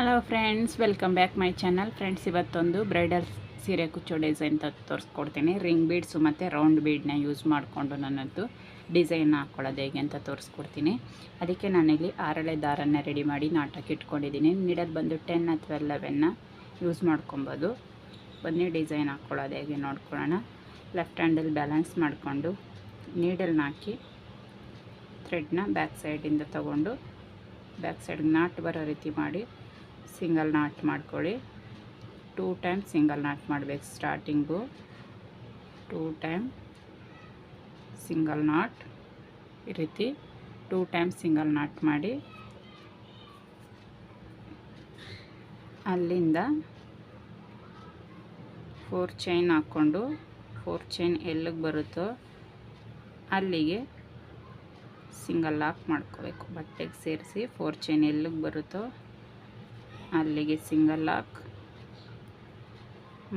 Hello friends welcome back my channel friends ಇವತ್ತೊಂದು bridal ಸೀರೆ ಕುಚ್ಚೋ ಡಿಸೈನ್ ತೋರಿಸ್ಕೊಡ್ತೀನಿ. ರಿಂಗ್ ಬೀಡ್ಸು ಮತ್ತು ರೌಂಡ್ ಬೀಡ್ನ ಯೂಸ್ ಮಾಡಿಕೊಂಡು ನನ್ನದು ಡಿಸೈನ್ ಹಾಕ್ಕೊಳ್ಳೋದು ಹೇಗೆ ಅಂತ ತೋರಿಸ್ಕೊಡ್ತೀನಿ. ಅದಕ್ಕೆ ನಾನಿಲ್ಲಿ ಆರಳೆ ದಾರನ ರೆಡಿ ಮಾಡಿ ನಾಟಕ್ಕೆ ಇಟ್ಕೊಂಡಿದ್ದೀನಿ. ನೀಡಲ್ ಬಂದು ಟೆನ್ ಅಥವಾ ಲೆವೆನ್ನ ಯೂಸ್ ಮಾಡ್ಕೊಬೋದು. ಬನ್ನಿ ಡಿಸೈನ್ ಹಾಕ್ಕೊಳ್ಳೋದು ಹೇಗೆ ನೋಡ್ಕೊಳ್ಳೋಣ. ಲೆಫ್ಟ್ ಹ್ಯಾಂಡಲ್ಲಿ ಬ್ಯಾಲೆನ್ಸ್ ಮಾಡಿಕೊಂಡು ನೀಡಲ್ನ ಹಾಕಿ ಥ್ರೆಡ್ನ ಬ್ಯಾಕ್ ಸೈಡಿಂದ ತಗೊಂಡು ಬ್ಯಾಕ್ ಸೈಡ್ಗೆ ನಾಟ್ ಬರೋ ರೀತಿ ಮಾಡಿ ಸಿಂಗಲ್ ನಾಟ್ ಮಾಡ್ಕೊಳ್ಳಿ. ಟೂ ಟೈಮ್ ಸಿಂಗಲ್ ನಾಟ್ ಮಾಡಬೇಕು starting. Two time single knot. ಈ ರೀತಿ ಟೂ ಟೈಮ್ ಸಿಂಗಲ್ ನಾಟ್ ಮಾಡಿ. ಅಲ್ಲಿಂದ ಫೋರ್ ಚೈನ್ ಹಾಕ್ಕೊಂಡು, ಫೋರ್ ಚೈನ್ ಎಲ್ಲಿಗೆ ಬರುತ್ತೋ ಅಲ್ಲಿಗೆ ಸಿಂಗಲ್ ಲಾಕ್ ಮಾಡ್ಕೋಬೇಕು. ಬಟ್ಟೆಗೆ ಸೇರಿಸಿ ಫೋರ್ ಚೈನ್ ಎಲ್ಲಿಗೆ ಬರುತ್ತೋ ಅಲ್ಲಿಗೆ ಸಿಂಗಲ್ ಲಾಕ್.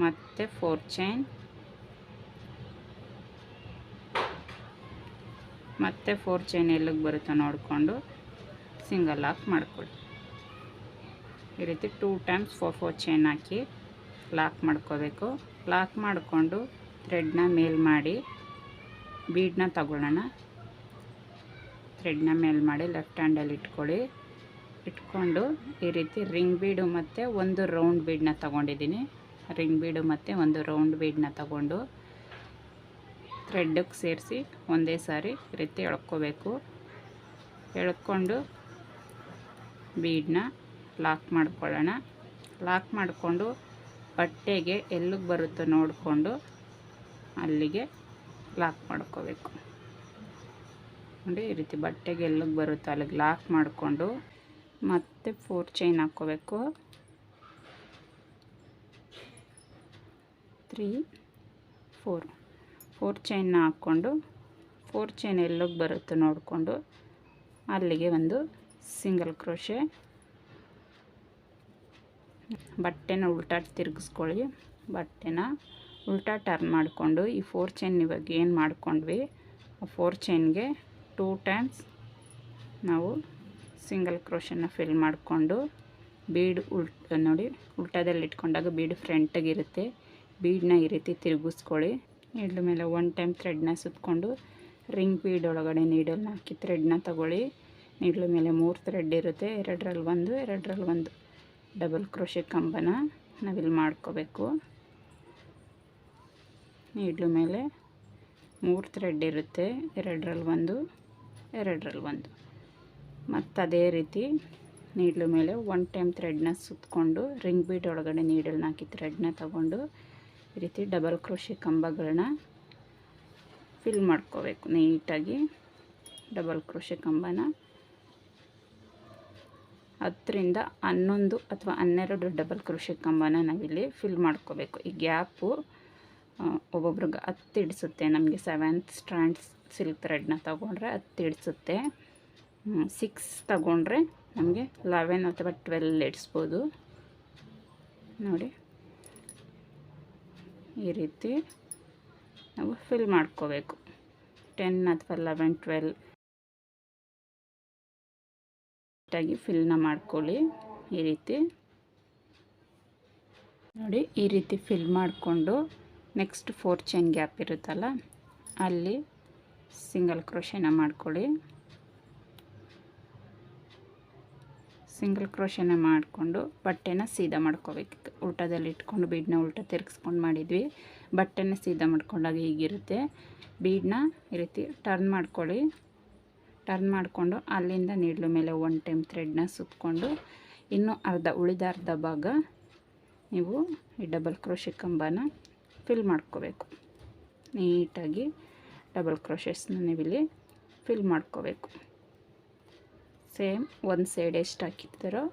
ಮತ್ತು ಫೋರ್ ಚೈನ್ ಮತ್ತೆ ಫೋರ್ ಚೈನ್ ಎಲ್ಲಿಗೆ ಬರುತ್ತೋ ನೋಡಿಕೊಂಡು ಸಿಂಗಲ್ ಲಾಕ್ ಮಾಡ್ಕೊಳ್ಳಿ. ಈ ರೀತಿ two times four four chain ಹಾಕಿ ಲಾಕ್ ಮಾಡ್ಕೋಬೇಕು. ಲಾಕ್ ಮಾಡಿಕೊಂಡು ಥ್ರೆಡ್ನ ಮೇಲ್ ಮಾಡಿ ಬೀಡನ್ನ ತಗೊಳ್ಳೋಣ. ಥ್ರೆಡ್ನ ಮೇಲ್ ಮಾಡಿ ಲೆಫ್ಟ್ ಹ್ಯಾಂಡಲ್ಲಿ ಇಟ್ಕೊಳ್ಳಿ. ಇಟ್ಕೊಂಡು ಈ ರೀತಿ ರಿಂಗ್ ಬೀಡು ಮತ್ತು ಒಂದು ರೌಂಡ್ ಬೀಡನ್ನ ತಗೊಂಡಿದ್ದೀನಿ. ರಿಂಗ್ ಬೀಡು ಮತ್ತು ಒಂದು ರೌಂಡ್ ಬೀಡನ್ನ ತಗೊಂಡು ಥ್ರೆಡ್ಗೆ ಸೇರಿಸಿ ಒಂದೇ ಸಾರಿ ಈ ರೀತಿ ಎಳ್ಕೋಬೇಕು. ಎಳ್ಕೊಂಡು ಬೀಡನ್ನ ಲಾಕ್ ಮಾಡ್ಕೊಳ್ಳೋಣ. ಲಾಕ್ ಮಾಡಿಕೊಂಡು ಬಟ್ಟೆಗೆ ಎಲ್ಲಿಗೆ ಬರುತ್ತೋ ನೋಡಿಕೊಂಡು ಅಲ್ಲಿಗೆ ಲಾಕ್ ಮಾಡ್ಕೋಬೇಕು. ನೋಡಿ ಈ ರೀತಿ ಬಟ್ಟೆಗೆ ಎಲ್ಲಿಗೆ ಬರುತ್ತೋ ಅಲ್ಲಿಗೆ ಲಾಕ್ ಮಾಡಿಕೊಂಡು ಮತ್ತೆ ಫೋರ್ ಚೈನ್ ಹಾಕ್ಕೋಬೇಕು. ತ್ರೀ ಫೋರ್ ಫೋರ್ ಚೈನ್ನ ಹಾಕ್ಕೊಂಡು ಫೋರ್ ಚೈನ್ ಎಲ್ಲೋಗಿ ಬರುತ್ತೆ ನೋಡಿಕೊಂಡು. ಅಲ್ಲಿಗೆ ಒಂದು ಸಿಂಗಲ್ ಕ್ರೋಶೆ ಬಟ್ಟೆನ ಉಲ್ಟಾ ತಿರುಗಿಸ್ಕೊಳ್ಳಿ. ಬಟ್ಟೆನ ಉಲ್ಟಾ ಟರ್ನ್ ಮಾಡಿಕೊಂಡು ಈ ಫೋರ್ ಚೈನ್ ಇವಾಗ ಏನು ಮಾಡ್ಕೊಂಡ್ವಿ? ಆ ಫೋರ್ ಚೈನ್ಗೆ ಟೂ ಟೈಮ್ಸ್ ನಾವು ಸಿಂಗಲ್ ಕ್ರೋಶನ್ನ ಫಿಲ್ ಮಾಡಿಕೊಂಡು ಬೀಡ್ ಉಲ್ಟ, ನೋಡಿ ಉಲ್ಟಾದಲ್ಲಿ ಇಟ್ಕೊಂಡಾಗ ಬೀಡ್ ಫ್ರಂಟಾಗಿರುತ್ತೆ. ಬೀಡನ್ನ ಈ ರೀತಿ ತಿರುಗಿಸ್ಕೊಳ್ಳಿ. ಇಡ್ಲ ಮೇಲೆ ಒನ್ ಟೈಮ್ ಥ್ರೆಡ್ನ ಸುತ್ತಕೊಂಡು ರಿಂಗ್ ಬೀಡ್ ಒಳಗಡೆ ನೀಡಲ್ನ ಹಾಕಿ ಥ್ರೆಡ್ನ ತಗೊಳ್ಳಿ. ನೀಡ್ಲ ಮೇಲೆ ಮೂರು ಥ್ರೆಡ್ ಇರುತ್ತೆ. ಎರಡರಲ್ಲಿ ಒಂದು ಎರಡರಲ್ಲಿ ಒಂದು ಡಬಲ್ ಕ್ರೋಶೆ ಕಂಬನ ನಾವಿಲ್ಲಿ ಮಾಡ್ಕೋಬೇಕು. ನೀಡ್ಲ ಮೇಲೆ ಮೂರು ಥ್ರೆಡ್ ಇರುತ್ತೆ. ಎರಡರಲ್ಲಿ ಒಂದು ಎರಡರಲ್ಲಿ ಒಂದು. ಮತ್ತು ಅದೇ ರೀತಿ ನೀಡ್ಲು ಮೇಲೆ ಒನ್ ಟೈಮ್ ಥ್ರೆಡ್ನ ಸುತ್ತಕೊಂಡು ರಿಂಗ್ ಬೀಟ್ ಒಳಗಡೆ ನೀಡಲ್ನ ಹಾಕಿ ಥ್ರೆಡ್ನ ತಗೊಂಡು ಈ ರೀತಿ ಡಬಲ್ ಕ್ರೋಶೆ ಕಂಬಗಳನ್ನ ಫಿಲ್ ಮಾಡ್ಕೋಬೇಕು. ನೀಟಾಗಿ ಡಬಲ್ ಕ್ರೋಶೆ ಕಂಬನ ಹತ್ತರಿಂದ ಹನ್ನೊಂದು ಅಥವಾ ಹನ್ನೆರಡು ಡಬಲ್ ಕ್ರೋಶೆ ಕಂಬನ ನಾವಿಲ್ಲಿ ಫಿಲ್ ಮಾಡ್ಕೋಬೇಕು. ಈ ಗ್ಯಾಪು ಒಬ್ಬೊಬ್ರಿಗೆ ಹತ್ತು ಹಿಡಿಸುತ್ತೆ. ನಮಗೆ ಸೆವೆಂತ್ ಸ್ಟ್ಯಾಂಡ್ಸ್ ಸಿಲ್ಕ್ ಥ್ರೆಡ್ನ ತಗೊಂಡ್ರೆ ಹತ್ತು ಹಿಡಿಸುತ್ತೆ. ಸಿಕ್ಸ್ ತಗೊಂಡ್ರೆ ನಮಗೆ ಲೆವೆನ್ ಅಥವಾ ಟ್ವೆಲ್ ಇಡಿಸ್ಬೋದು. ನೋಡಿ. ಈ ರೀತಿ ನಾವು ಫಿಲ್ ಮಾಡ್ಕೋಬೇಕು. ಟೆನ್ ಅಥವಾ ಲೆವೆನ್, ಟ್ವೆಲ್. ಆಗಿ ಫಿಲ್ನ ಮಾಡ್ಕೊಳ್ಳಿ. ಈ ರೀತಿ. ನೋಡಿ, ಈ ರೀತಿ ಫಿಲ್ ಮಾಡಿಕೊಂಡು ನೆಕ್ಸ್ಟ್ ಫೋರ್ ಚೈನ್ ಗ್ಯಾಪ್ ಇರುತ್ತಲ್ಲ, ಅಲ್ಲಿ ಸಿಂಗಲ್ ಕ್ರೋಶನ ಮಾಡ್ಕೊಳ್ಳಿ. ಸಿಂಗಲ್ ಕ್ರೋಶನ ಮಾಡಿಕೊಂಡು ಬಟ್ಟೆನ ಸೀದಾ ಮಾಡ್ಕೋಬೇಕಿತ್ತು ಉಲ್ಟದಲ್ಲಿ ಇಟ್ಕೊಂಡು ಬೀಡನ್ನ ಉಲ್ಟ ತಿರ್ಗಿಸ್ಕೊಂಡು ಮಾಡಿದ್ವಿ. ಬಟ್ಟೆನ ಸೀದಾ ಮಾಡ್ಕೊಂಡಾಗ ಹೀಗಿರುತ್ತೆ. ಬೀಡನ್ನ ಈ ರೀತಿ ಟರ್ನ್ ಮಾಡ್ಕೊಳ್ಳಿ. ಟರ್ನ್ ಮಾಡಿಕೊಂಡು ಅಲ್ಲಿಂದ ನೀಡ್ಲು ಮೇಲೆ ಒನ್ ಟೈಮ್ ಥ್ರೆಡ್ನ ಸುತ್ತಕೊಂಡು ಇನ್ನೂ ಅರ್ಧ ಉಳಿದ ಅರ್ಧ ಭಾಗ ನೀವು ಈ ಡಬಲ್ ಕ್ರೋಶೆ ಕಂಬನ ಫಿಲ್ ಮಾಡ್ಕೋಬೇಕು. ನೀಟಾಗಿ ಡಬಲ್ ಕ್ರೋಶಸ್ನ ನೀವಿಲ್ಲಿ ಫಿಲ್ ಮಾಡ್ಕೋಬೇಕು. ಸೇಮ್ ಒಂದು ಸೈಡ್ ಎಷ್ಟು ಹಾಕಿರ್ತಾರೋ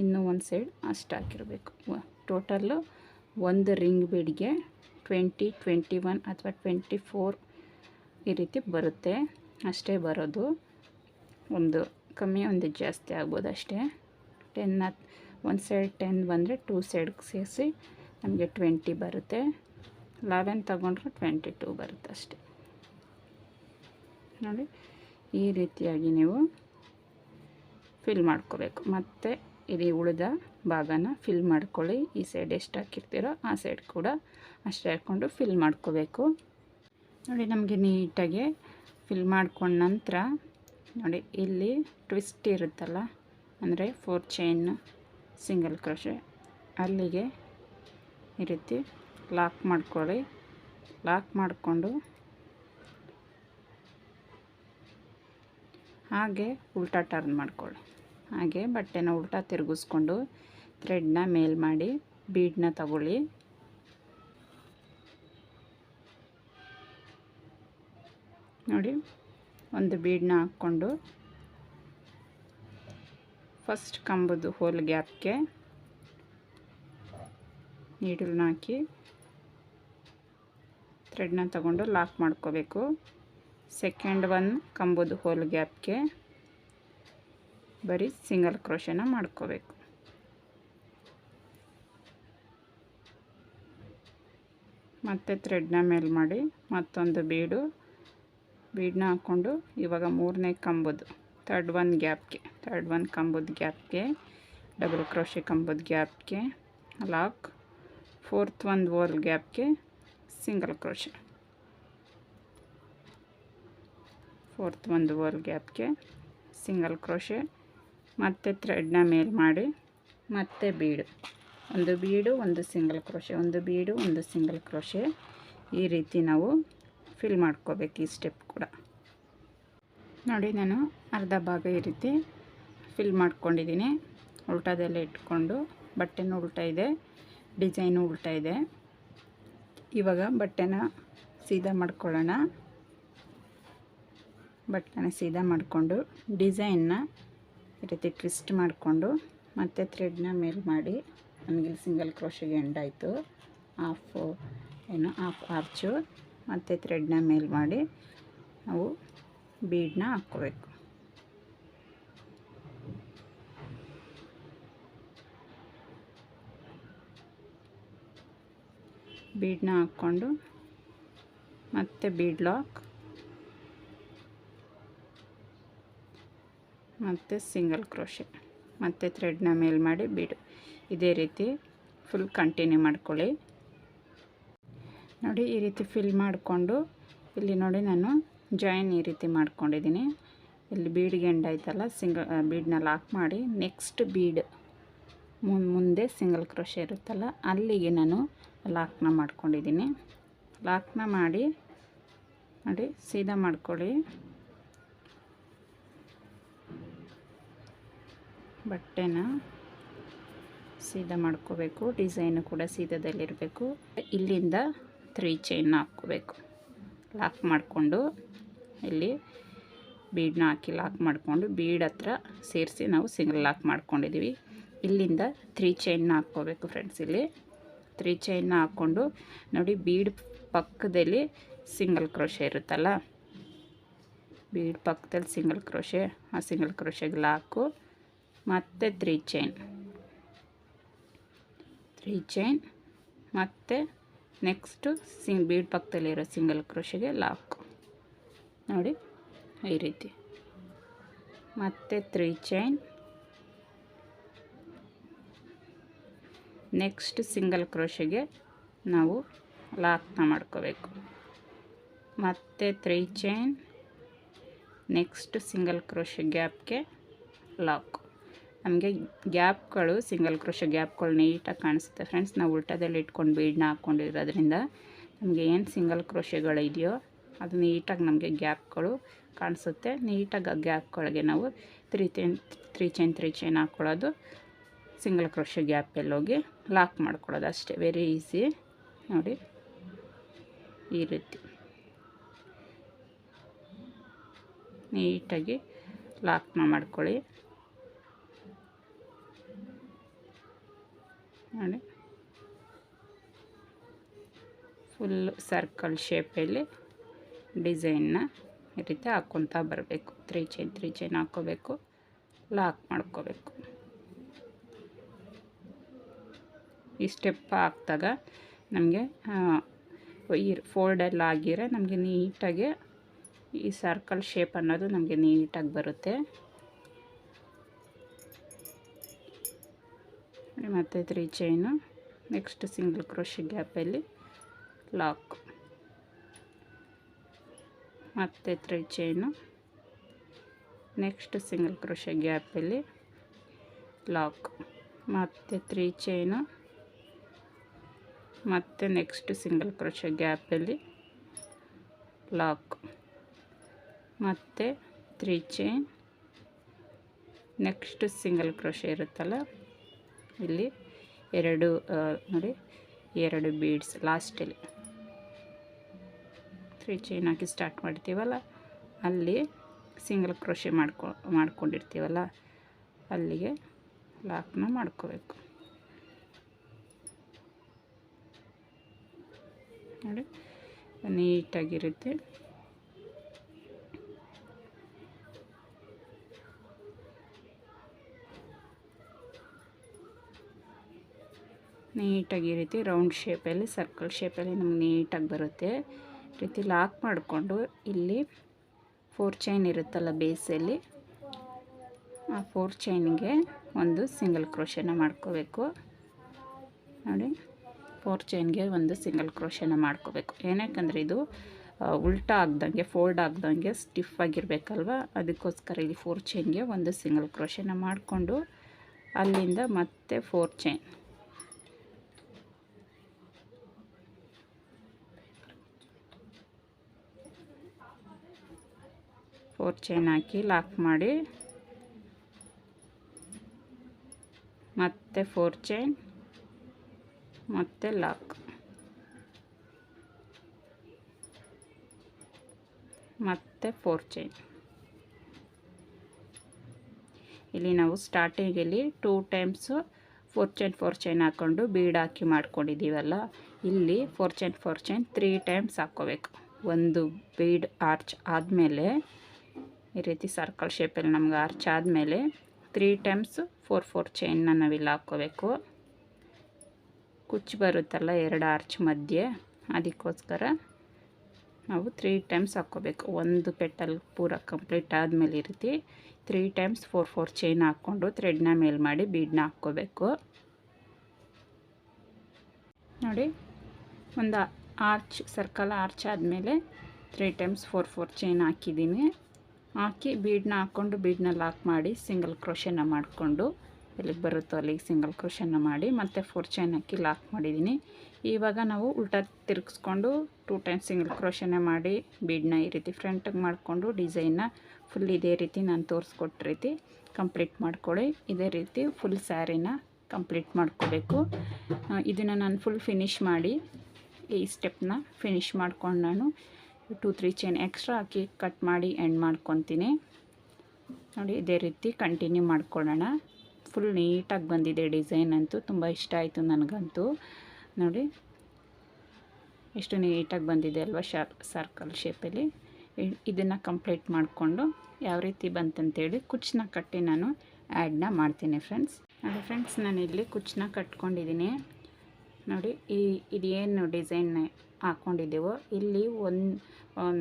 ಇನ್ನೂ ಒಂದು ಸೈಡ್ ಅಷ್ಟು ಹಾಕಿರಬೇಕು. ಟೋಟಲ್ಲು ಒಂದು ರಿಂಗ್ ಬಿಡ್ಗೆ ಟ್ವೆಂಟಿ ಟ್ವೆಂಟಿ ಒನ್ ಅಥವಾ ಟ್ವೆಂಟಿ ಫೋರ್ ಈ ರೀತಿ ಬರುತ್ತೆ. ಅಷ್ಟೇ ಬರೋದು. ಒಂದು ಕಮ್ಮಿ, ಒಂದು ಜಾಸ್ತಿ ಆಗ್ಬೋದು ಅಷ್ಟೇ. ಟೆನ್ ಒಂದು ಸೈಡ್ ಟೆನ್ ಬಂದರೆ ಟೂ ಸೈಡ್ಗೆ ಸೇರಿಸಿ ನಮಗೆ ಟ್ವೆಂಟಿ ಬರುತ್ತೆ. ಲೆವೆನ್ ತಗೊಂಡ್ರೆ ಟ್ವೆಂಟಿ ಟೂ ಬರುತ್ತೆ ಅಷ್ಟೇ. ನೋಡಿ, ಈ ರೀತಿಯಾಗಿ ನೀವು ಫಿಲ್ ಮಾಡ್ಕೋಬೇಕು. ಮತ್ತು ಇಲ್ಲಿ ಉಳಿದ ಭಾಗನ ಫಿಲ್ ಮಾಡ್ಕೊಳ್ಳಿ. ಈ ಸೈಡ್ ಎಷ್ಟು ಹಾಕಿರ್ತೀರೋ ಆ ಸೈಡ್ ಕೂಡ ಅಷ್ಟೇ ಹಾಕ್ಕೊಂಡು ಫಿಲ್ ಮಾಡ್ಕೋಬೇಕು. ನೋಡಿ, ನಮಗೆ ನೀಟಾಗಿ ಫಿಲ್ ಮಾಡ್ಕೊಂಡ ನಂತರ ನೋಡಿ, ಇಲ್ಲಿ ಟ್ವಿಸ್ಟ್ ಇರುತ್ತಲ್ಲ, ಅಂದರೆ ಫೋರ್ ಚೈನ್ ಸಿಂಗಲ್ ಕ್ರೋಶೆ ಅಲ್ಲಿಗೆ ಈ ರೀತಿ ಲಾಕ್ ಮಾಡ್ಕೊಳ್ಳಿ. ಲಾಕ್ ಮಾಡಿಕೊಂಡು ಹಾಗೆ ಉಲ್ಟಾ ಟರ್ನ್ ಮಾಡ್ಕೊಳ್ಳಿ. ಹಾಗೆ ಬಟ್ಟೆನ ಉಲ್ಟಾ ತಿರುಗಿಸ್ಕೊಂಡು ಥ್ರೆಡ್ನ ಮೇಲ್ ಮಾಡಿ ಬೀಡನ್ನ ತಗೊಳ್ಳಿ. ನೋಡಿ, ಒಂದು ಬೀಡನ್ನ ಹಾಕ್ಕೊಂಡು ಫಸ್ಟ್ ಕಂಬದು ಹೋಲ್ ಗ್ಯಾಪ್ಗೆ ನೀಡಲ್ನ ಹಾಕಿ ಥ್ರೆಡ್ನ ತಗೊಂಡು ಲಾಕ್ ಮಾಡ್ಕೋಬೇಕು. ಸೆಕೆಂಡ್ ಒನ್ ಕಂಬದು ಹೋಲ್ ಗ್ಯಾಪ್ಗೆ ಬರೀ ಸಿಂಗಲ್ ಕ್ರೋಶನ ಮಾಡ್ಕೋಬೇಕು. ಮತ್ತು ಥ್ರೆಡ್ನ ಮೇಲೆ ಮಾಡಿ ಮತ್ತೊಂದು ಬೀಡು ಬೀಡನ್ನ ಹಾಕ್ಕೊಂಡು ಇವಾಗ ಮೂರನೇ ಕಂಬದ್ದು ಥರ್ಡ್ ಒನ್ ಗ್ಯಾಪ್ಗೆ ತರ್ಡ್ ಒನ್ ಕಂಬದ ಗ್ಯಾಪ್ಗೆ ಡಬಲ್ ಕ್ರೋಶೆ ಕಂಬದ ಗ್ಯಾಪ್ಗೆ ಲಾಕ್ ಫೋರ್ತ್ ಒಂದು ವೋಲ್ ಗ್ಯಾಪ್ಗೆ ಸಿಂಗಲ್ ಕ್ರೋಶೆ ಫೋರ್ತ್ ಒಂದು ವೋಲ್ ಗ್ಯಾಪ್ಗೆ ಸಿಂಗಲ್ ಕ್ರೋಶೆ ಮತ್ತು ಥ್ರೆಡ್ನ ಮೇಲೆ ಮಾಡಿ, ಮತ್ತೆ ಬೀಡು. ಒಂದು ಬೀಡು, ಒಂದು ಸಿಂಗಲ್ ಕ್ರೋಶೆ ಒಂದು ಬೀಡು, ಒಂದು ಸಿಂಗಲ್ ಕ್ರೋಶೆ ಈ ರೀತಿ ನಾವು ಫಿಲ್ ಮಾಡ್ಕೋಬೇಕು ಈ ಸ್ಟೆಪ್ ಕೂಡ. ನೋಡಿ ನಾನು ಅರ್ಧ ಭಾಗ ಈ ರೀತಿ ಫಿಲ್ ಮಾಡ್ಕೊಂಡಿದ್ದೀನಿ. ಉಲ್ಟಾದಲ್ಲೇ ಇಟ್ಕೊಂಡು ಬಟ್ಟೆನೂ ಉಲ್ಟಾ ಇದೆ, ಡಿಸೈನು ಉಲ್ಟಾ ಇದೆ. ಇವಾಗ ಬಟ್ಟೆನ ಸೀದಾ ಮಾಡ್ಕೊಳ್ಳೋಣ. ಬಟ್ಟೆನ ಸೀದಾ ಮಾಡಿಕೊಂಡು ಡಿಸೈನ್ನ ಈ ರೀತಿ ಟ್ವಿಸ್ಟ್ ಮಾಡಿಕೊಂಡು ಮತ್ತೆ ಥ್ರೆಡ್ನ ಮೇಲ್ ಮಾಡಿ. ನನಗೆ ಸಿಂಗಲ್ ಕ್ರೋಶಿಗೆ ಎಂಡಾಯಿತು ಹಾಫು ಏನು, ಹಾಫ್ ಆರ್ಚು. ಮತ್ತು ಥ್ರೆಡ್ನ ಮೇಲ್ ಮಾಡಿ ನಾವು ಬೀಡನ್ನ ಹಾಕ್ಕೋಬೇಕು. ಬೀಡನ್ನ ಹಾಕ್ಕೊಂಡು ಮತ್ತೆ ಬೀಡ್ ಲಾಕ್. ಮತ್ತು ಸಿಂಗಲ್ ಕ್ರೋಶೆ ಮತ್ತು ಥ್ರೆಡ್ನ ಮೇಲೆ ಮಾಡಿ ಬಿಡು. ಇದೇ ರೀತಿ ಫುಲ್ ಕಂಟಿನ್ಯೂ ಮಾಡ್ಕೊಳ್ಳಿ. ನೋಡಿ, ಈ ರೀತಿ ಫಿಲ್ ಮಾಡಿಕೊಂಡು, ಇಲ್ಲಿ ನೋಡಿ ನಾನು ಜಾಯಿನ್ ಈ ರೀತಿ ಮಾಡ್ಕೊಂಡಿದ್ದೀನಿ. ಇಲ್ಲಿ ಬೀಡ್ಗೆ ಎಂಡ್ ಆಯ್ತಲ್ಲ ಸಿಂಗಲ್ ಬೀಡನ್ನ ಲಾಕ್ ಮಾಡಿ ನೆಕ್ಸ್ಟ್ ಬೀಡ್ ಮುಂದೆ ಸಿಂಗಲ್ ಕ್ರೋಶೆ ಇರುತ್ತಲ್ಲ, ಅಲ್ಲಿಗೆ ನಾನು ಲಾಕ್ನ ಮಾಡ್ಕೊಂಡಿದ್ದೀನಿ. ಲಾಕ್ನ ಮಾಡಿ, ನೋಡಿ, ಸೀದಾ ಮಾಡ್ಕೊಳ್ಳಿ. ಬಟ್ಟೆನ ಸೀದಾ ಮಾಡ್ಕೋಬೇಕು. ಡಿಸೈನು ಕೂಡ ಸೀದಾದಲ್ಲಿರಬೇಕು. ಇಲ್ಲಿಂದ ತ್ರೀ ಚೈನ್ ಹಾಕ್ಕೋಬೇಕು. ಲಾಕ್ ಮಾಡಿಕೊಂಡು ಇಲ್ಲಿ ಬೀಡನ್ನ ಹಾಕಿ ಲಾಕ್ ಮಾಡಿಕೊಂಡು ಬೀಡ್ ಹತ್ರ ಸೇರಿಸಿ ನಾವು ಸಿಂಗಲ್ ಲಾಕ್ ಮಾಡ್ಕೊಂಡಿದ್ದೀವಿ. ಇಲ್ಲಿಂದ ತ್ರೀ ಚೈನ್ನ ಹಾಕ್ಕೋಬೇಕು ಫ್ರೆಂಡ್ಸ್ ಇಲ್ಲಿ. ತ್ರೀ ಚೈನ್ನ ಹಾಕ್ಕೊಂಡು ನೋಡಿ ಬೀಡ್ ಪಕ್ಕದಲ್ಲಿ ಸಿಂಗಲ್ ಕ್ರೋಶೆ ಇರುತ್ತಲ್ಲ? ಬೀಡ್ ಪಕ್ಕದಲ್ಲಿ ಸಿಂಗಲ್ ಕ್ರೋಶೆ, ಆ ಸಿಂಗಲ್ ಕ್ರೋಶೆಗೆ ಲಾಕು ಮತ್ತು ತ್ರೀ ಚೈನ್ ತ್ರೀ ಚೈನ್ ಮತ್ತು ನೆಕ್ಸ್ಟು ಸಿಂಗ್ ಬೀಡ್ ಪಕ್ಕದಲ್ಲಿರೋ ಸಿಂಗಲ್ ಕ್ರೋಷಿಗೆ ಲಾಕ್ ನೋಡಿ, ಈ ರೀತಿ. ಮತ್ತು ತ್ರೀ ಚೈನ್ ನೆಕ್ಸ್ಟ್ ಸಿಂಗಲ್ ಕ್ರೋಷಿಗೆ ನಾವು ಲಾಕ್ನ ಮಾಡ್ಕೋಬೇಕು. ಮತ್ತು three chain next single crochet ಗ್ಯಾಪ್ಗೆ lock ನಮಗೆ ಗ್ಯಾಪ್ಗಳು, ಸಿಂಗಲ್ ಕ್ರೋಶ ಗ್ಯಾಪ್ಗಳು ನೀಟಾಗಿ ಕಾಣಿಸುತ್ತೆ ಫ್ರೆಂಡ್ಸ್. ನಾವು ಉಲ್ಟದಲ್ಲಿ ಇಟ್ಕೊಂಡು ಬೀಡನ್ನ ಹಾಕ್ಕೊಂಡಿರೋದ್ರಿಂದ ನಮಗೆ ಏನು ಸಿಂಗಲ್ ಕ್ರೋಶೆಗಳಿದೆಯೋ ಅದು ನೀಟಾಗಿ ನಮಗೆ ಗ್ಯಾಪ್ಗಳು ಕಾಣಿಸುತ್ತೆ. ನೀಟಾಗಿ ಆ ಗ್ಯಾಪ್ಗಳಿಗೆ ನಾವು three chain three chain three chain ಹಾಕ್ಕೊಳ್ಳೋದು single crochet ಗ್ಯಾಪಲ್ಲಿ ಹೋಗಿ ಲಾಕ್ ಮಾಡ್ಕೊಳ್ಳೋದು ಅಷ್ಟೇ. ವೆರಿ ಈಸಿ ನೋಡಿ, ಈ ರೀತಿ ನೀಟಾಗಿ ಲಾಕ್ನ ಮಾಡ್ಕೊಳ್ಳಿ. ನೋಡಿ. ಫುಲ್ ಸರ್ಕಲ್ ಶೇಪಲ್ಲಿ ಡಿಸೈನ್ನ ಈ ರೀತಿ ಹಾಕ್ಕೊತಾ ಬರಬೇಕು. ತ್ರೀ ಚೈನ್ ತ್ರೀ ಚೈನ್ ಹಾಕ್ಕೋಬೇಕು ಲಾಕ್ ಮಾಡ್ಕೋಬೇಕು. ಈ ಸ್ಟೆಪ್ ಹಾಕಿದಾಗ ನಮಗೆ ಈ ಫೋಲ್ಡೆಲ್ಲ ಆಗಿರೋ ನಮಗೆ ನೀಟಾಗಿ ಈ ಸರ್ಕಲ್ ಶೇಪ್ ಅನ್ನೋದು ನಮಗೆ ನೀಟಾಗಿ ಬರುತ್ತೆ. ನೋಡಿ ಮತ್ತೆ three chain next single crochet ಗ್ಯಾಪಲ್ಲಿ ಲಾಕ್ ಮತ್ತೆ three chain next single crochet ಗ್ಯಾಪಲ್ಲಿ ಲಾಕ್ ಮತ್ತೆ ತ್ರೀ ಚೈನು ಮತ್ತೆ ನೆಕ್ಸ್ಟ್ ಸಿಂಗಲ್ ಕ್ರೋಶೆ ಗ್ಯಾಪಲ್ಲಿ ಲಾಕ್ ಮತ್ತು three chain next single crochet ಇರುತ್ತಲ್ಲ ಇಲ್ಲಿ ಎರಡು ನೋಡಿ, ಎರಡು ಬೀಡ್ಸ್ ಲಾಸ್ಟಲ್ಲಿ ತ್ರೀ ಚೈನ್ ಹಾಕಿ ಸ್ಟಾರ್ಟ್ ಮಾಡ್ತೀವಲ್ಲ, ಅಲ್ಲಿ ಸಿಂಗಲ್ ಕ್ರೋಶೆ ಮಾಡ್ಕೊ, ಮಾಡ್ಕೊಂಡಿರ್ತೀವಲ್ಲ, ಅಲ್ಲಿಗೆ ಲಾಕ್ನ ಮಾಡ್ಕೋಬೇಕು. ನೋಡಿ ನೀಟಾಗಿರುತ್ತೆ ನೀಟಾಗಿ ಈ ರೀತಿ ರೌಂಡ್ ಶೇಪಲ್ಲಿ, ಸರ್ಕಲ್ ಶೇಪಲ್ಲಿ ನಮ್ಗೆ ನೀಟಾಗಿ ಬರುತ್ತೆ. ಈ ರೀತಿ ಲಾಕ್ ಮಾಡಿಕೊಂಡು ಇಲ್ಲಿ ಫೋರ್ ಚೈನ್ ಇರುತ್ತಲ್ಲ ಬೇಸಲ್ಲಿ, ಆ ಫೋರ್ ಚೈನಿಗೆ ಒಂದು ಸಿಂಗಲ್ ಕ್ರೋಶನ ಮಾಡ್ಕೋಬೇಕು. ನೋಡಿ, ಫೋರ್ ಚೈನ್ಗೆ ಒಂದು ಸಿಂಗಲ್ ಕ್ರೋಶನ ಮಾಡ್ಕೋಬೇಕು. ಏನಕ್ಕಂದರೆ ಇದು ಉಲ್ಟಾ ಆಗ್ದಂಗೆ, ಫೋಲ್ಡ್ ಆಗ್ದಂಗೆ ಸ್ಟಿಫ್ ಆಗಿರಬೇಕಲ್ವ ಅದಕ್ಕೋಸ್ಕರ ಇಲ್ಲಿ ಫೋರ್ ಚೈನ್ಗೆ ಒಂದು ಸಿಂಗಲ್ ಕ್ರೋಶನ ಮಾಡಿಕೊಂಡು ಅಲ್ಲಿಂದ ಮತ್ತೆ ಫೋರ್ ಚೈನ್. ಫೋರ್ ಚೈನ್ ಹಾಕಿ ಲಾಕ್ ಮಾಡಿ. ಮತ್ತೆ ಫೋರ್ ಚೈನ್, ಮತ್ತೆ ಲಾಕ್. ಮತ್ತೆ ಫೋರ್ ಚೈನ್. ಇಲ್ಲಿ ನಾವು ಸ್ಟಾರ್ಟಿಂಗಲ್ಲಿ two times four chain four chain ಹಾಕ್ಕೊಂಡು ಬೀಡ್ ಹಾಕಿ ಮಾಡ್ಕೊಂಡಿದ್ದೀವಲ್ಲ ಇಲ್ಲಿ four chain four chain three times ಹಾಕ್ಕೋಬೇಕು ಒಂದು ಬೀಡ್ ಆರ್ಚ್ ಆದಮೇಲೆ ಈ ರೀತಿ ಸರ್ಕಲ್ ಶೇಪಲ್ಲಿ ನಮ್ಗೆ ಆರ್ಚ್ ಆದಮೇಲೆ ತ್ರೀ ಟೈಮ್ಸ್ ಫೋರ್ ಫೋರ್ ಚೈನ್ನ ನಾವಿಲ್ಲಿ ಹಾಕ್ಕೋಬೇಕು. ಕುಚ್ಚು ಬರುತ್ತಲ್ಲ ಎರಡು ಆರ್ಚ್ ಮಧ್ಯೆ, ಅದಕ್ಕೋಸ್ಕರ ನಾವು ತ್ರೀ ಟೈಮ್ಸ್ ಹಾಕ್ಕೋಬೇಕು. ಒಂದು ಪೆಟಲ್ ಪೂರ ಕಂಪ್ಲೀಟ್ ಆದಮೇಲೆ ಈ ರೀತಿ three times four four chain ಹಾಕ್ಕೊಂಡು ಥ್ರೆಡ್ನ ಮೇಲ್ ಮಾಡಿ ಬೀಡ್ನ ಹಾಕ್ಕೋಬೇಕು. ನೋಡಿ, ಒಂದು ಆರ್ಚ್ ಸರ್ಕಲ್ ಆರ್ಚ್ ಆದಮೇಲೆ three times four four chain ಹಾಕಿದ್ದೀನಿ. ಹಾಕಿ ಬೀಡನ್ನ ಹಾಕ್ಕೊಂಡು ಬೀಡನ್ನ ಲಾಕ್ ಮಾಡಿ ಸಿಂಗಲ್ ಕ್ರೋಶನ ಮಾಡಿಕೊಂಡು ಎಲ್ಲಿಗೆ ಬರುತ್ತೋ ಅಲ್ಲಿಗೆ ಸಿಂಗಲ್ ಕ್ರೋಶನ ಮಾಡಿ ಮತ್ತು ಫೋರ್ ಚೈನ್ ಹಾಕಿ ಲಾಕ್ ಮಾಡಿದ್ದೀನಿ. ಇವಾಗ ನಾವು ಉಲ್ಟಾ ತಿರುಗಿಸ್ಕೊಂಡು ಟೂ ಟೈಮ್ ಸಿಂಗಲ್ ಕ್ರೋಶನ ಮಾಡಿ ಬೀಡನ್ನ ಈ ರೀತಿ ಫ್ರಂಟಿಗೆ ಮಾಡಿಕೊಂಡು ಡಿಸೈನ್ನ ಫುಲ್ ಇದೇ ರೀತಿ ನಾನು ತೋರಿಸ್ಕೊಟ್ಟ ರೀತಿ ಕಂಪ್ಲೀಟ್ ಮಾಡಿಕೊಳ್ಳಿ. ಇದೇ ರೀತಿ ಫುಲ್ ಸ್ಯಾರಿನ ಕಂಪ್ಲೀಟ್ ಮಾಡ್ಕೋಬೇಕು. ಇದನ್ನು ನಾನು ಫುಲ್ ಫಿನಿಷ್ ಮಾಡಿ ಈ ಸ್ಟೆಪ್ನ ಫಿನಿಷ್ ಮಾಡ್ಕೊಂಡು ನಾನು ಟೂ ತ್ರೀ ಚೈನ್ ಎಕ್ಸ್ಟ್ರಾ ಹಾಕಿ ಕಟ್ ಮಾಡಿ ಎಂಡ್ ಮಾಡ್ಕೊತೀನಿ. ನೋಡಿ, ಇದೇ ರೀತಿ ಕಂಟಿನ್ಯೂ ಮಾಡ್ಕೊಳ್ಳೋಣ. ಫುಲ್ ನೀಟಾಗಿ ಬಂದಿದೆ ಡಿಸೈನ್ ಅಂತೂ, ತುಂಬ ಇಷ್ಟ ಆಯಿತು ನನಗಂತೂ. ನೋಡಿ, ಎಷ್ಟು ನೀಟಾಗಿ ಬಂದಿದೆ ಅಲ್ವಾ ಶಾರ್, ಸರ್ಕಲ್ ಶೇಪಲ್ಲಿ. ಇದನ್ನು ಕಂಪ್ಲೀಟ್ ಮಾಡಿಕೊಂಡು ಯಾವ ರೀತಿ ಬಂತಂತೇಳಿ ಕುಚ್ಚನ್ನ ಕಟ್ಟಿ ನಾನು ಆ್ಯಡ್ನ ಮಾಡ್ತೀನಿ ಫ್ರೆಂಡ್ಸ್. ನೋಡಿ ಫ್ರೆಂಡ್ಸ್ ನಾನು ಇಲ್ಲಿ ಕುಚ್ಚನ್ನ ಕಟ್ಕೊಂಡಿದ್ದೀನಿ. ನೋಡಿ, ಈ ಇದೇನು ಡಿಸೈನ್ ಹಾಕ್ಕೊಂಡಿದ್ದೀವೋ ಇಲ್ಲಿ ಒಂದು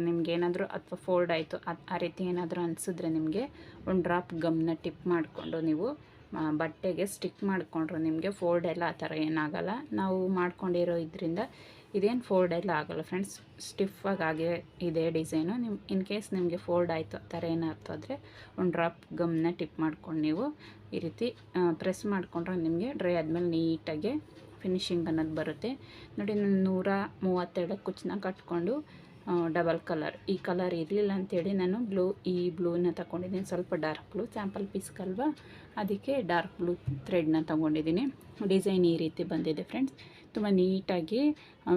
ನಿಮ್ಗೆ ಏನಾದರೂ ಅಥವಾ ಫೋಲ್ಡ್ ಆಯಿತು ಆ ರೀತಿ ಏನಾದರೂ ಅನಿಸಿದ್ರೆ ನಿಮಗೆ ಒಂದು ಡ್ರಾಪ್ ಗಮ್ನ ಟಿಪ್ ಮಾಡಿಕೊಂಡು ನೀವು ಬಟ್ಟೆಗೆ ಸ್ಟಿಕ್ ಮಾಡಿಕೊಂಡ್ರು ನಿಮಗೆ ಫೋಲ್ಡ್ ಎಲ್ಲ ಆ ಥರ ಏನಾಗಲ್ಲ. ನಾವು ಮಾಡ್ಕೊಂಡಿರೋ ಇದರಿಂದ ಇದೇನು ಫೋಲ್ಡ್ ಎಲ್ಲ ಆಗೋಲ್ಲ ಫ್ರೆಂಡ್ಸ್. ಸ್ಟಿಫಾಗಿ ಆಗೇ ಇದೆ ಡಿಸೈನು. ನಿಮ್ಮ ಇನ್ ಕೇಸ್ ನಿಮಗೆ ಫೋಲ್ಡ್ ಆಯಿತು, ಆ ಥರ ಏನಾಯ್ತು ಆದರೆ ಒಂದು ಡ್ರಾಪ್ ಗಮ್ನ ಟಿಪ್ ಮಾಡ್ಕೊಂಡು ನೀವು ಈ ರೀತಿ ಪ್ರೆಸ್ ಮಾಡಿಕೊಂಡ್ರೆ ನಿಮಗೆ ಡ್ರೈ ಆದಮೇಲೆ ನೀಟಾಗಿ ಫಿನಿಶಿಂಗ್ ಅನ್ನೋದು ಬರುತ್ತೆ. ನೋಡಿ, ನಾನು ನೂರ ಮೂವತ್ತೆರಡು ಕುಚ್ಚನ್ನ ಕಟ್ಕೊಂಡು ಡಬಲ್ ಕಲರ್ ಈ ಕಲರ್ ಇರಲಿಲ್ಲ ಅಂಥೇಳಿ ನಾನು ಬ್ಲೂ ಈ ಬ್ಲೂನ ತಗೊಂಡಿದ್ದೀನಿ. ಸ್ವಲ್ಪ ಡಾರ್ಕ್ ಬ್ಲೂ ಸ್ಯಾಂಪಲ್ ಪೀಸ್ಗಲ್ವಾ ಅದಕ್ಕೆ ಡಾರ್ಕ್ ಬ್ಲೂ ಥ್ರೆಡ್ನ ತೊಗೊಂಡಿದ್ದೀನಿ. ಡಿಸೈನ್ ಈ ರೀತಿ ಬಂದಿದೆ ಫ್ರೆಂಡ್ಸ್ ತುಂಬ ನೀಟಾಗಿ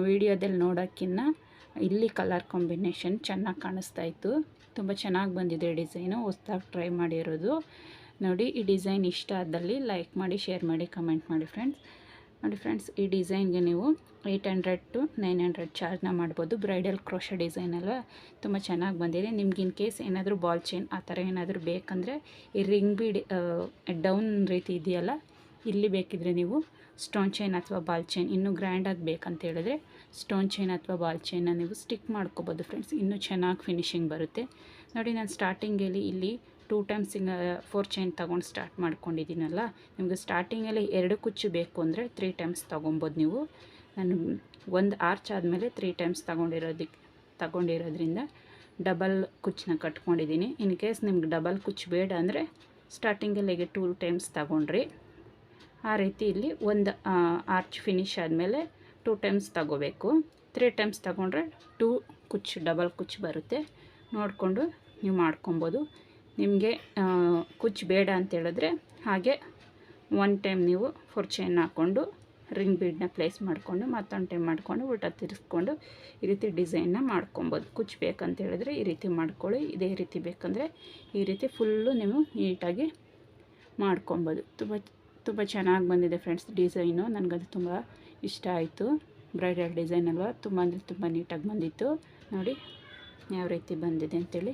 ವಿಡಿಯೋದಲ್ಲಿ ನೋಡೋಕ್ಕಿನ್ನ ಇಲ್ಲಿ ಕಲರ್ ಕಾಂಬಿನೇಷನ್ ಚೆನ್ನಾಗಿ ಕಾಣಿಸ್ತಾ ಇತ್ತು. ತುಂಬ ಚೆನ್ನಾಗಿ ಬಂದಿದೆ ಡಿಸೈನು ಹೊಸ್ದಾಗಿ ಟ್ರೈ ಮಾಡಿರೋದು. ನೋಡಿ, ಈ ಡಿಸೈನ್ ಇಷ್ಟ ಆದಲ್ಲಿ ಲೈಕ್ ಮಾಡಿ ಶೇರ್ ಮಾಡಿ ಕಮೆಂಟ್ ಮಾಡಿ ಫ್ರೆಂಡ್ಸ್ ನೋಡಿ ಫ್ರೆಂಡ್ಸ್, ಈ ಡಿಸೈನ್ಗೆ ನೀವು eight hundred to nine hundred ಚಾರ್ಜ್ನ ಮಾಡ್ಬೋದು. ಬ್ರೈಡಲ್ ಕ್ರೋಶ ಡಿಸೈನ್ ಅಲ್ಲ ತುಂಬ ಚೆನ್ನಾಗಿ ಬಂದಿದೆ. ನಿಮ್ಗೆ ಇನ್ ಕೇಸ್ ಏನಾದರೂ ಬಾಲ್ ಚೈನ್ ಆ ಥರ ಏನಾದರೂ ಬೇಕಂದರೆ ಈ ರಿಂಗ್ ಬೀಡ್ ಡೌನ್ ರೀತಿ ಇದೆಯಲ್ಲ, ಇಲ್ಲಿ ಬೇಕಿದ್ರೆ ನೀವು ಸ್ಟೋನ್ ಚೈನ್ ಅಥವಾ ಬಾಲ್ ಚೈನ್, ಇನ್ನೂ ಗ್ರ್ಯಾಂಡಾಗಿ ಬೇಕಂತ ಹೇಳಿದ್ರೆ ಸ್ಟೋನ್ ಚೈನ್ ಅಥವಾ ಬಾಲ್ ಚೈನ್ನ ನೀವು ಸ್ಟಿಕ್ ಮಾಡ್ಕೋಬೋದು ಫ್ರೆಂಡ್ಸ್. ಇನ್ನೂ ಚೆನ್ನಾಗಿ ಫಿನಿಶಿಂಗ್ ಬರುತ್ತೆ. ನೋಡಿ, ನಾನು ಸ್ಟಾರ್ಟಿಂಗಲ್ಲಿ ಇಲ್ಲಿ ಟೂ ಟೈಮ್ಸ್ ಸಿಂಗ ಫೋರ್ ಚೈನ್ ತೊಗೊಂಡು ಸ್ಟಾರ್ಟ್ ಮಾಡ್ಕೊಂಡಿದ್ದೀನಲ್ಲ, ನಿಮಗೆ ಸ್ಟಾರ್ಟಿಂಗಲ್ಲಿ ಎರಡು ಕುಚ್ಚು ಬೇಕು ಅಂದರೆ ತ್ರೀ ಟೈಮ್ಸ್ ತೊಗೊಬೋದು ನೀವು. ನಾನು ಒಂದು ಆರ್ಚ್ ಆದಮೇಲೆ ತ್ರೀ ಟೈಮ್ಸ್ ತೊಗೊಂಡಿರೋದಕ್ಕೆ ತಗೊಂಡಿರೋದ್ರಿಂದ ಡಬಲ್ ಕುಚ್ಚನ್ನ ಕಟ್ಕೊಂಡಿದ್ದೀನಿ. ಇನ್ ಕೇಸ್ ನಿಮ್ಗೆ ಡಬಲ್ ಕುಚ್ಚು ಬೇಡ ಅಂದರೆ ಸ್ಟಾರ್ಟಿಂಗಲ್ಲಿಗೆ ಟೂ ಟೈಮ್ಸ್ ತಗೊಂಡ್ರಿ. ಆ ರೀತಿ ಇಲ್ಲಿ ಒಂದು ಆರ್ಚ್ ಫಿನಿಶ್ ಆದಮೇಲೆ ಟೂ ಟೈಮ್ಸ್ ತಗೋಬೇಕು. ತ್ರೀ ಟೈಮ್ಸ್ ತಗೊಂಡ್ರೆ ಟೂ ಕುಚ್ಚು ಡಬಲ್ ಕುಚ್ಚು ಬರುತ್ತೆ. ನೋಡಿಕೊಂಡು ನೀವು ಮಾಡ್ಕೊಬೋದು. ನಿಮಗೆ ಕುಚ್ಚು ಬೇಡ ಅಂತೇಳಿದ್ರೆ ಹಾಗೆ ಒನ್ ಟೈಮ್ ನೀವು ಫೋರ್ ಚೈನ್ ಹಾಕ್ಕೊಂಡು ರಿಂಗ್ ಬೀಡನ್ನ ಪ್ಲೇಸ್ ಮಾಡಿಕೊಂಡು ಮತ್ತೊಂದು ಟೈಮ್ ಮಾಡಿಕೊಂಡು ಊಟ ತಿರ್ಸ್ಕೊಂಡು ಈ ರೀತಿ ಡಿಸೈನ್ನ ಮಾಡ್ಕೊಬೋದು. ಕುಚ್ಚು ಬೇಕಂತೇಳಿದ್ರೆ ಈ ರೀತಿ ಮಾಡ್ಕೊಳ್ಳಿ, ಇದೇ ರೀತಿ ಬೇಕಂದರೆ ಈ ರೀತಿ ಫುಲ್ಲು ನೀವು ನೀಟಾಗಿ ಮಾಡ್ಕೊಬೋದು. ತುಂಬ ತುಂಬ ಚೆನ್ನಾಗಿ ಬಂದಿದೆ ಫ್ರೆಂಡ್ಸ್ ಡಿಸೈನು ನನಗದು ತುಂಬ ಇಷ್ಟ ಆಯಿತು. ಬ್ರೈಡಲ್ ಡಿಸೈನ್ ಅಲ್ವಾ? ತುಂಬ ಅಂದರೆ ತುಂಬ ನೀಟಾಗಿ ಬಂದಿತ್ತು. ನೋಡಿ, ಯಾವ ರೀತಿ ಬಂದಿದೆ ಅಂತೇಳಿ.